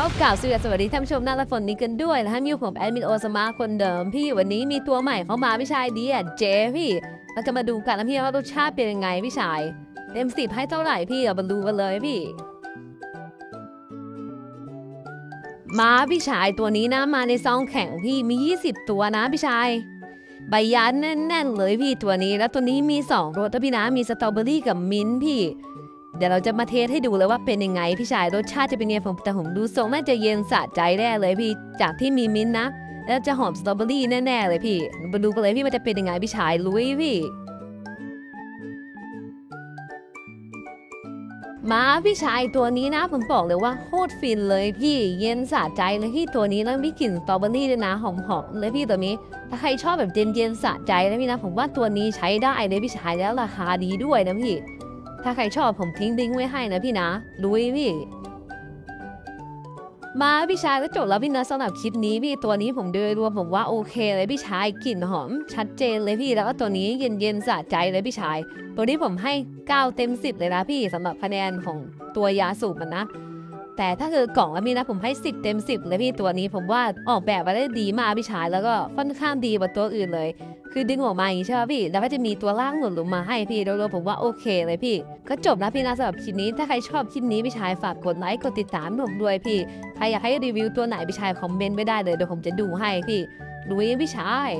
ก็กล่าวสวัสดีท่านผู้ชมหน้าละฝนนี้กันด้วยนะฮะมีอยู่ผมแอดมินโอสมาคนเดิมพี่วันนี้มีตัวใหม่เข้ามาพี่ชายดีอะเจพี่เราจะมาดูกันนะพี่ว่ารสชาติเป็นยังไงพี่ชายเต็มสิบให้เท่าไหร่พี่เอามาดูกันเลยพี่ม้าพี่ชายตัวนี้นะมาในซองแข็งพี่มี 20 ตัวนะพี่ชายใบยานแน่นๆเลยพี่ตัวนี้ แล้วตัวนี้มี 2รสนะพี่นะมีสตรอเบอรี่กับมิ้นท์พี่ เดี๋ยวเราจะมาเทสให้ดูเลยว่าเป็นยังไงพี่ชายรสชาติจะเป็นยังไงผมแต่ผมดูทรงน่าจะเย็นสะใจแน่เลยพี่จากที่มีมิ้นท์นะ แล้วจะหอมสตรอเบอรี่แน่ๆเลยพี่มาดูกันเลยพี่มันจะเป็นยังไงพี่ชายลุยพี่ มาพี่ชายตัวนี้นะผมบอกเลยว่าโคตรฟินเลยพี่เย็นสะใจเลยพี่ตัวนี้แล้วมีกลิ่นสตรอเบอรี่ด้วยนะหอมๆเลยพี่ตัวนี้ ถ้าใครชอบแบบเย็นๆสะใจนะพี่นะผมว่าตัวนี้ใช้ได้เลยพี่ชายแล้วราคาดีด้วยนะพี่ ถ้าใครชอบผมทิ้งลิงก์ไว้ให้นะพี่นะลุยพี่ มาพี่ชายก็จบแล้วพี่นะสำหรับคลิปนี้พี่ตัวนี้ผมโดยรวมผมว่าโอเคเลยพี่ชายกลิ่นหอม ชัดเจนเลยพี่แล้วก็ตัวนี้เย็นเย็นๆสะใจเลยพี่ชาย ตัวนี้ผมให้ 9 เต็ม 10 เลยนะพี่สำหรับคะแนนของตัวยาสูบมันนะ แต่ถ้าคือกล่องแล้วมีนะผมให้ 10 เต็ม 10 เลยพี่ตัวนี้ผมว่าออกแบบมาได้ดีมากพี่ชายแล้วก็ค่อนข้างดีกว่าตัวอื่นเลย คือดึงออกมาอย่างนี้ใช่ไหมพี่ แล้วก็จะมีตัวล่างหล่นลงมาให้พี่โดยรวมผมว่าโอเคเลยพี่ ก็จบนะพี่นะสำหรับคลิปนี้ ถ้าใครชอบคลิปนี้พี่ชายฝากกดไลค์กดติดตามผมด้วยพี่ ใครอยากให้รีวิวตัวไหนพี่ชายคอมเมนต์ไม่ได้เลยเดี๋ยวผมจะดูให้พี่ดูยังพี่ชาย